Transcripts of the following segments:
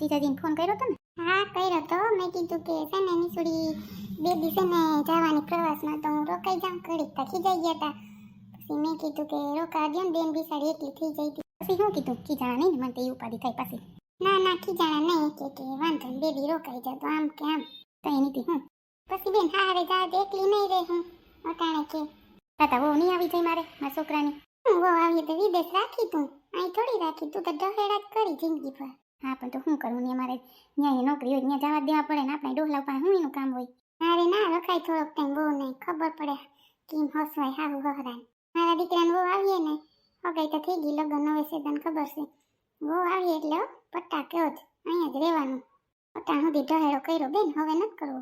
જીજાજીને phone કર્યો હતો ને હા કર્યો તો. મેં કીધું કે છે ને નિસુડી બે દિવસે ને જવાની પ્રવાસમાં તો હું રોકાઈ જાઉં. ઘડીક તો જઈ ગયા હતા પછી મેં કીધું કે રોકાજો ને બેન બિસાડી એકલી થઈ જઈ હતી. પછી શું કીધું ખીજાણા નહીં મને તો એ ઉપાધિ થાય પાછી. ના ના ખીજાણા નહીં. કે કે વાંધો ને બે દી રોકાઈ તો આમ કે આમ. તો એની થી હું. પછી બેન હારે જા એકલી નહીં રહે હું. અટાણે કે. તાતા વો નહીં આવી જાય મારે મારા છોકરાની? હું વો આવી તો વિદેશ રાખી તું. અહીં થોડી રાખી તું તો ડહેડા જ કરી જિંદગી ભર. હા પણ તો શું કરવું ને અમારે ત્યાં નોકરી હોય ત્યાં જવા દેવા પડે ને આપણે ડોહલા પાસે શું એનું કામ હોય? અરે ના રખાય થોડોક ટાઈમ બહુ નહીં ખબર પડે કેમ હસવાય હારું હહરાય મારા દીકરાને બહુ આવીએ ને હગાઈ તો થઈ ગઈ લગ્ન હવે છે તને ખબર છે. બહુ આવીએ એટલે પટ્ટા કયો જ અહીંયા જ રહેવાનું. પટ્ટા સુધી ઢહેડો કર્યો બેન હવે નથી કરવો.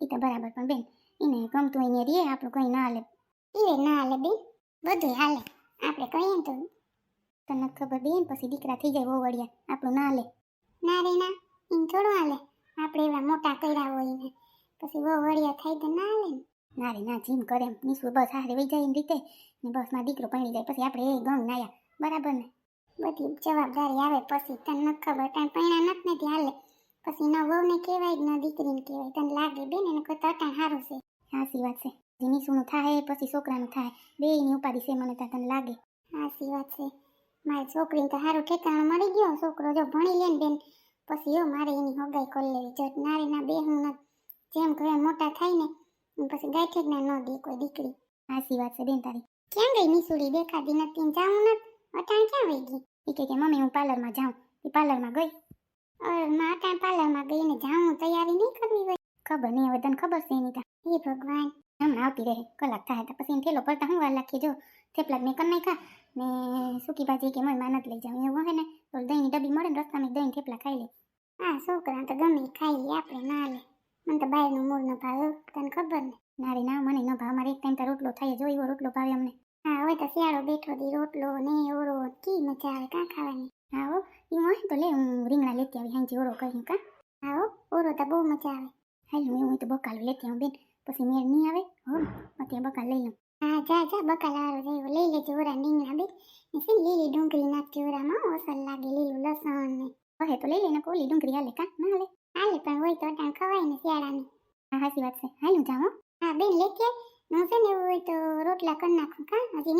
એ તો બરાબર પણ બેન એને ગમતું એને રે આપણું કંઈ ના હાલે. એ ના હાલે બેન બધું હાલે. આપણે કહીએ ને તો તને ખબર બેન પછી દીકરા થઈ જાય વળ્યા આપણું ના લે ના રે ના એમ થોડું હાલે. આપણે એવા મોટા કર્યા હોય ને, પછી વળિયા થાય તો ના હાલે ના. રે ના, જીમ કરે એમ. બસ હારે વહી જાય રીતે. ને બસમાં દીકરો પડી જાય, પછી આપણે એ ગંગ નાયા. બરાબર ને? બધી જવાબદારી આવે પછી. તને ખબર, તને પૈણા નથી નથી હાલે. પછી ન વહુને કહેવાય ના ન દીકરીને કહેવાય. તને લાગે બેન, એને કોઈ તટાણ સારું છે? સાચી વાત છે. જે નીસુનું થાય પછી છોકરાનું થાય. બેયની ઉપાધિ છે મને ત્યાં તને લાગે. સાચી વાત છે. મારી છોકરીને તો સારું ઠેકાણું મળી ગયો. છોકરો જો ભણી લે ને બેન પછી યો મારે એની હગાઈ કરી લેવી. જો નારી ના બે હું જેમ ઘરે મોટા થાય ને પછી ગાયઠે જ ના ન દે કોઈ દીકરી. સાચી વાત છે બેન તારી. ક્યાં ગઈ નિસુડી દેખાતી નથી જાઉં નથી અટાણ ક્યાં વહી ગઈ? એ કે મમ્મી હું પાર્લરમાં જાઉં. એ પાર્લરમાં ગઈ? અરે માં અટાણ પાર્લરમાં ગઈ ને જાઉં તૈયારી નહીં કરવી હોય? ખબર નહીં હવે તને ખબર છે એની હે ભગવાન. હમણાં આવતી રહે કલાક થાય તો પછી એને થેલો પડતા હું વાર લાખી જો થેપલા મેં કરી નાખ્યા ને સૂકી ભાજી કે મમ્મી માનત લઈ જાઉં એવું હે ને તો દહીંની ડબ્બી મળે ને રસ્તામાં દહીં થેપલા ખાઈ લે હા છોકરા તો ગમે ખાઈ લે આપણે ના લે મને તો બહારનું મૂળ ન ભાવે તને ખબર ને ના રે ના મને ન ભાવ મારે એક ટાઈમ તો રોટલો થાય જો એવો રોટલો ભાવે અમને હા હવે તો શિયાળો બેઠો દી રોટલો ને ઓરો કી મજા આવે કાં ખાવાની હા હો એ તો લે હું રીંગણા લેતી આવી હાંજી ઓરો કરીને કા હા ઓરો તો બહુ મજા આવે હાલ હું તો બકાલ લેતી આવું બેન પછી મેળ નહીં આવે? હો બકાલ લઈ લઉં. હા જા જા બકાલાવાળો જેવો લઈ લેજો ઓરા લીલી ડુંગળી હો, લાગે લીલું લસણ ને. તો લઈ લઈને કોલી ડુંગળી હાલે કા? પણ હોય તો હા હાચી વાત છે. હાલ જાઓ હા. બેન લેતી હું તો રોટલા કરી નાખું કા? હજી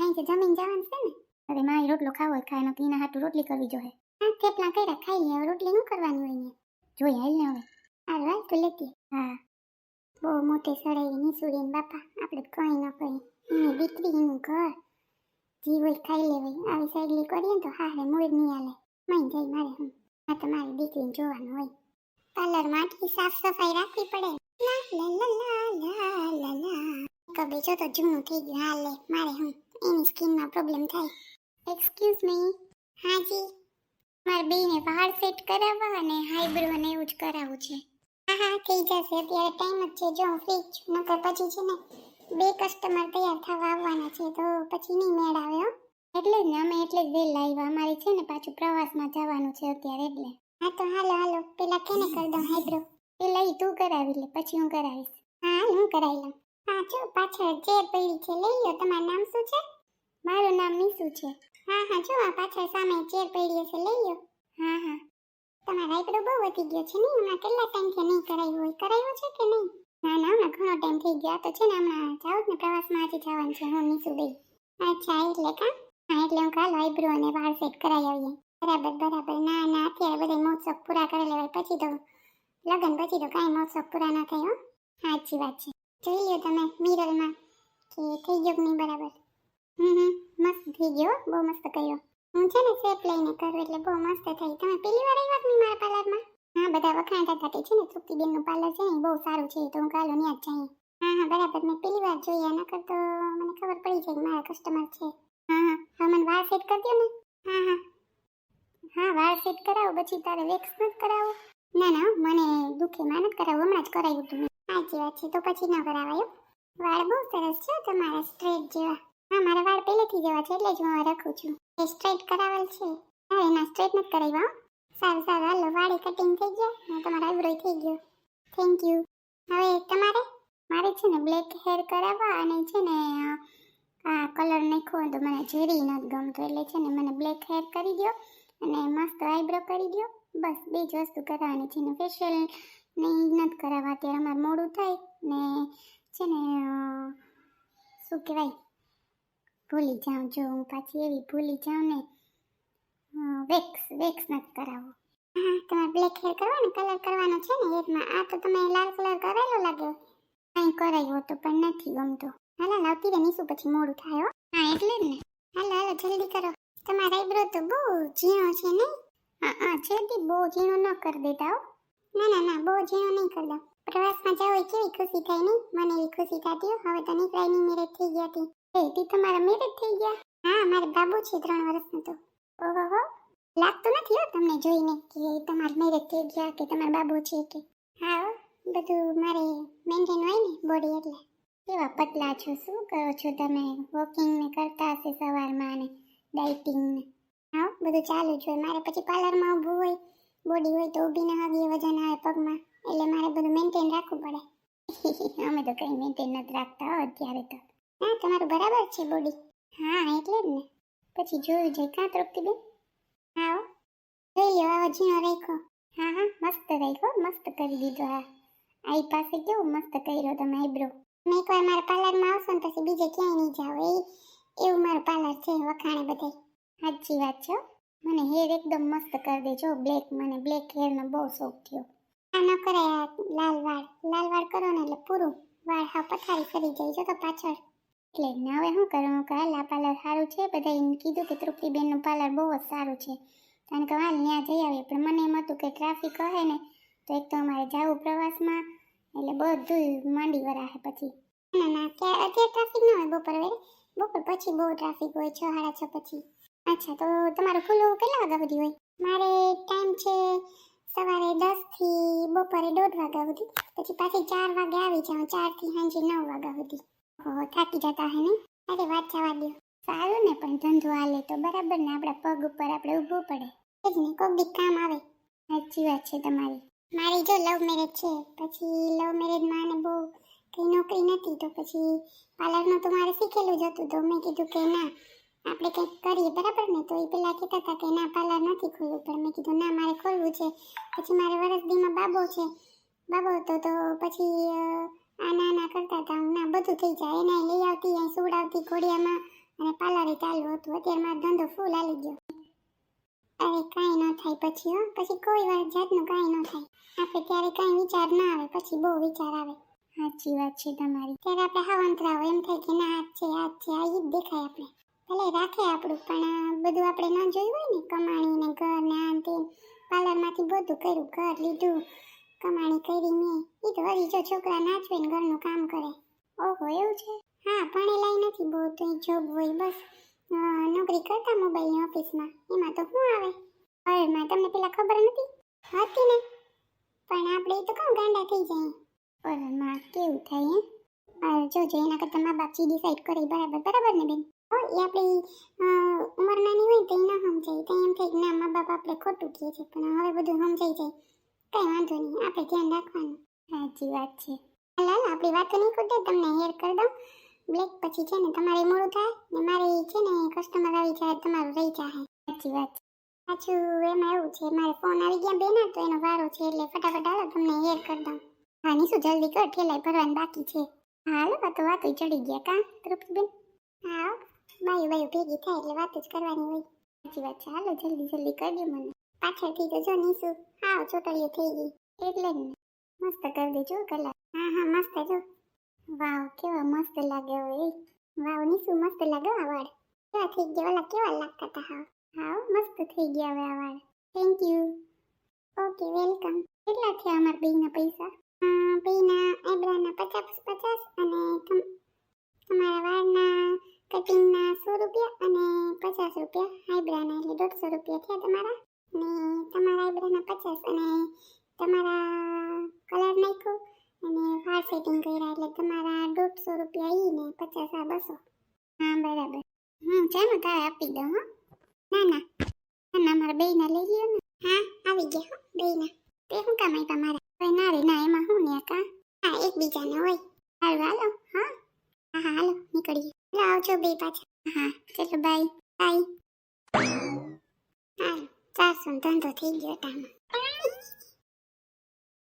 હાઈ જમીન જવાનું છે ને. અરે રોટલો ખાવો હોય ખાય નકર એના રોટલી કરવી જોઈએ. હા થેપલા ખાઈ લે. રોટલી શું કરવાની હોય ને? જોઈએ હાલ ને હવે. હાલ તો લેતી હા. મોટી સડાઈ નિસુડીને બાપા, આપણે કંઈ ન કહી એની દીકરીનું ઘર જી હોય ખાઈ લેવાય. આવી સાઈડલી કરીએ ને તો હારે મૂળ નહીં હાલે. મઈ જાય મારે હું. આ મારી દીકરીને જોવાનું હોય. પાર્લરમાં આટલી સાફ સફાઈ રાખવી પડે. લા લા લા લા લા લા તો જૂનું થઈ ગયું. હાલે, મારે હું. એની સ્કિનમાં પ્રોબ્લેમ થાય. એક્સક્યુઝ મી હાજી. મારે બેને વાળ સેટ કરાવવા અને હાઈબ્રો ને એવું જ કરાવવું છે. હા હા થઈ જશે. અત્યારે ટાઈમ જ છે. જો હું ફ્રી છું નકર પછી છે ને બે કસ્ટમર તૈયાર થવા આવવાના છે તો પછી નહીં મેળ આવે હો. એટલે જ ને અમે એટલે જ વેલ આવ્યા. અમારે છે ને પાછું પ્રવાસમાં જવાનું છે અત્યારે એટલે. હા તો હાલો હાલો. પેલા કેને કરી દઉં હાઈબ્રો? પેલા લઈ તું કરાવી લે પછી હું કરાવીશ. હા હાલ હું કરાવી લઉં. હા જો પાછળ ચેર પડી છે લઈ લો તમારું નામ શું છે? મારું નામ મીસુ છે. હા હા જો આ પાછળ સામે ચેર પડી છે લઈ લો હા હા. તમારો હાઈબ્રો બહુ વધી ગયો છે નહીં હમણાં કેટલા ટાઈમથી નહીં કરાવ્યું હોય? કરાયું છે કે નહીં? ના ના, હમણાં ઘણો ટાઈમ થઈ ગયો. તો છે ને હમણાં જાઓ ને, પ્રવાસમાં આજે જવાનું છે. હું નીસુ દઈ અચ્છા, એટલે કા? હા, એટલે હું કાલ આઈબ્રો અને વાળ સેટ કરાવી આવીએ. બરાબર બરાબર. ના ના, અત્યારે બધા મોજ પૂરા કરી લેવાય. પછી તો લગન, પછી તો કાંઈ મહોત્સવ પૂરા ના થાય, હો. સાચી વાત છે. જોઈ લ્યો તમે મિરરમાં કે થઈ ગયો નહીં બરાબર? હમ હમ. મસ્ત થઈ ગયો બહુ મસ્ત કર્યો. હું છે ને સેપ લઈને કરું એટલે બહુ મસ્ત થઈ. તમે પેલી વાર આવ્યા નહીં મારા પાર્લરમાં? હા, બધા વખાણતા હતા કે છે ને સુકી બેનનું પાર્લર છે ને બહુ સારું છે, તો હું કાલો ત્યાં જ જઈએ હા હા, બરાબર. મેં પેલી વાર જોયા નકર તો મને ખબર પડી કે મારા કસ્ટમર છે. હા હા. હા, મને વાળ સેટ કરી દો ને. હા હા. હા વાળ સેટ કરાવો, પછી તારે વેક્સ નથી કરાવો. ના ના મને દુખે માં નથી કરાવું હમણાં જ કરાવ્યું મેં. સાચી વાત છે, તો પછી ન કરાવાયો વાળ બહુ સરસ છે તમારા સ્ટ્રેટ જેવા. હા, મારા વાળ પહેલેથી જેવા છે, એટલે જ હું આ રાખું છું. એ સ્ટ્રેટ કરાવેલ છે. હા, એના સ્ટ્રેટ નથી કરાવ્યા. હો. સારું સારું, હાલો, વાળી કટિંગ થઈ ગયા. અને તમારો આઈબ્રો થઈ ગયો. થેન્ક યુ હવે તમારે, મારે છે ને બ્લેક હેર કરાવવા અને છે ને આ કલર નાખ્યો તો મને ઝેરી નથી ગમતો. એટલે છે ને મને બ્લેક હેર કરી દો અને મસ્ત આઈબ્રો કરી દો બસ બે જ વસ્તુ કરાવવાની છે. ને ફેશિયલ ને નથી કરાવવા. અત્યારે અમારે મોડું થાય ને, છે ને શું કહેવાય? ભૂલી જાઉં જો હું પાછી એવી ભૂલી જાઉં ને વેક્સ વેક્સ નથી કરાવવો હા તમારે બ્લેક હેર કરવાનો કલર કરવાનો છે ને હેરમાં આ તો તમે લાલ કલર કરેલો લાગ્યો કાંઈ કરાયો તો પણ નથી ગમતો. હાલો લાવતી રે શું પછી મોડું થાય, હા. એટલે જ ને. હાલો હાલો, જલ્દી કરો. તમારા આઈબ્રો તો બહુ ઝીણો છે નહીં હા હા છે બહુ ઝીણો ન કરી દેતા, હો. ના ના ના, બહુ ઝીણો નહીં કરતો પ્રવાસમાં જાવ કેવી ખુશી થાય નહીં? મને એવી ખુશી થતી હવે તો નીકળાઈની મેરેજ થઈ ગયા હતી. એ, તી તમારા મેરેજ થઈ ગયા. હા, મારે બાબુ છે ત્રણ વર્ષનો તો. ઓહો લાગતું નથી હો તમને જોઈને કે તમારા મેરેજ થઈ ગયા કે તમારા બાબુ છે કે. હા બધું મારે મેન્ટેન હોય ને બોડી એટલે. કેવા પતલા છો, શું કરો છો તમે? વોકિંગ ને કરતા હશે સવારમાં ને ડાયટિંગ ને. હા બધું ચાલુ જ હોય. મારે પછી પાર્લરમાં ઊભું હોય બોડી હોય તો ઊભી ન હગી વજન આવે પગમાં. એટલે મારે બધું મેન્ટેન રાખવું પડે. અમે તો કંઈ મેન્ટેન નથી રાખતા હો અત્યારે તો. ના તમારું બરાબર છે બોડી. હા, એટલે જ ને. પછી જોયું જાય કાં તૃપ્તિ બેન હા, હો. જોઈ લ્યો, આવો ઝીણો રાખ્યો. હા હા, મસ્ત રાખ્યો, મસ્ત કરી દીધો હા આઈ પાસે કેવું મસ્ત કર્યો તમે આઈબ્રો. તમે એકવાર મારા પાર્લરમાં આવશો ને પછી બીજે ક્યાંય નહીં જાઓ. એ, એવું મારું પાર્લર છે, વખાણે બધે સાચી વાત છે મને હેર એકદમ મસ્ત કરી દેજો બ્લેક મને, બ્લેક હેરનો બહુ શોખ થયો. આ ન કરાય લાલ વાળ. લાલ વાળ કરો ને એટલે પૂરું. વાળ હા પથારી ફરી જાય. જો તો પાછળ. એટલે હવે શું કરું કે હાલ આ પાર્લર સારું છે બધા એમ કીધું કે તૃપ્તિબેનનું પાર્લર બહુ જ સારું છે. કારણ કે હાલ ત્યાં જઈ આવીએ. પણ મને એમ હતું કે ટ્રાફિક હે ને, તો એક તો અમારે જવું પ્રવાસમાં, એટલે બધું માંડી વરાહે પછી. ના ના અત્યારે ટ્રાફિક ન હોય બપોર વેરે બપોર પછી બહુ ટ્રાફિક હોય, છ, સાડા છ પછી. અચ્છા, તો તમારું ખુલ્લું કેટલા વાગ્યા સુધી હોય? મારે ટાઈમ છે સવારે દસથી બપોરે દોઢ વાગ્યા સુધી. પછી પાછી ચાર વાગે આવી જાઉં, ચારથી સાંજે નવ વાગ્યા સુધી. થાકી જતા હે ને? અરે વાત જવા દો સારું ને, પણ ધંધો હાલે તો બરાબર ને, આપણા પગ ઉપર આપણે ઊભું પડે. એ જ ને, કોક બી કામ આવે. સાચી વાત છે તમારી. મારી જો લવ મેરેજ છે, પછી લવ મેરેજમાં ને બહુ કઈ નોકરી નથી, તો પછી પાર્લરનું તો મારે શીખેલું જ હતું, તો મેં કીધું કે ના, આપણે કંઈક કરીએ, બરાબર ને? તો એ પેલા કહેતા હતા કે ના, પાર્લર નથી ખોલવું પણ મેં કીધું ના, મારે ખોલવું છે. પછી મારે વરસદીમાં બાબો છે. બાબો હતો તો પછી આ ના ના કરતા હતા ના બધું થઈ જાય. એને લઈ આવતી અહીં સુવડાવતી ઘોડિયામાં અને પાર્લરે ચાલુ હતું. અત્યારે મારો ધંધો ફૂલ આવી ગયો. અરે કાંઈ ન થાય પછી હો. પછી કોઈ વાર જાતનું કાંઈ ન થાય. આપણે ત્યારે કાંઈ વિચાર ના આવે પછી બહુ વિચાર આવે. સાચી વાત છે તમારી. ત્યારે આપણે હા અંતરા હોય એમ થાય કે ના હાથ છે હાથ છે આ જ દેખાય આપણે. ભલે રાખે આપણું પણ બધું આપણે ના જોયું હોય ને કમાણી ને ઘર ને આ તે પાર્લરમાંથી બધું કર્યું ઘર લીધું. કમાણી કરી એ તો હજી છોકરા નાચવે ઘરનું કામ કરે. ઓહો, એવું છે? હા ભણેલાય નથી બહુ તો જોબ હોય બસ. નોકરી કરતા મોબાઈલની ઓફિસમાં એમાં તો શું આવે? અરેમાં તમને પેલા ખબર નથી? હતી ને? પણ આપણે તો કામ ગાંડા થઈ જાય. ઓરામાં કેવું થાય, હે? જોજો એના કરતાં મા બાપ ડિસાઈડ કરે બરાબર બરાબર ને બેન? એ આપણી ઉંમર નાની હોય તો એ ના સમજાય. તો એમ થાય કે ના, મા બાપ આપણે ખોટું કહે છે. પણ હવે બધું સમજાઈ જાય. કઈ વાંધો નહીં, આપણે ધ્યાન રાખવાનું. સાચી વાત છે. હાલ આપણી વાતો નહીં ખૂટે, તમને હેર કરી દઉં. બ્લેક પછી છે ને, તમારે મોડું થાય ને મારે છે ને કસ્ટમર આવી જાય, તમારું રહી જાય. સાચી વાત છે. પાછું એમાં એવું છે, મારે ફોન આવી ગયા બેના તો એનો વારો છે એટલે ફટાફટ હાલો, તમને હેર કરી દઉં. હા શું જલ્દી કર ઠેલાય ભરવાનું બાકી છે. હાલો તો વાતો ચડી ગયા કાં, તૃપ્તિબેન? હા. બાયું બાયું ભેગી થાય એટલે વાત જ કરવાની હોય. સાચી વાત છે. હાલો, જલ્દી જલ્દી કરજો મને. પાછળથી તો જો નીસુ હાવ ચોટલીઓ થઈ ગઈ. એટલે જ ને. મસ્ત કરી દેજો કલર. હા હા, મસ્ત જો. વાવ, કેવા મસ્ત લાગે હવે વાવ, નીસુ, મસ્ત લાગે આ વાળ. કેવા થઈ ગયા, ઓલા કેવા લાગતા હતા હાવ? હાવ મસ્ત થઈ ગયા હવે આ વાળ. થેન્ક યુ ઓકે વેલકમ કેટલા થયા અમારા બેયના પૈસા? બેના આઈબ્રાના પચાસ પચાસ અને તમારા વાળના કટિંગના સો રૂપિયા અને પચાસ રૂપિયા. આઈબ્રાના એટલે દોઢસો રૂપિયા થયા તમારા? ને તમારા આઈબ્રોના પચાસ અને તમારા કલર નાખ્યો અને વાળ ફિટિંગ કર્યા એટલે તમારા દોઢસો રૂપિયા ઈ ને પચાસ આ બસો. હા, બરાબર. હું ચાલો તારે આપી દઉં, હો. ના ના. ના ના, મારા બેયના લઈ ગયો ને. હા, આવી ગયા, હો, બેયના. તે શું કામ આપ્યા મારા? ના રે, ના, એમાં શું ને કા હા, એકબીજાને હોય. હાલો હાલો, હા. હા હા, હાલો, નીકળીએ. ચાલો આવજો બે પાછા. હા, ચલો, બાય. બાય. હાલો ચારસો નો ધંધો થઈ ગયો તામાં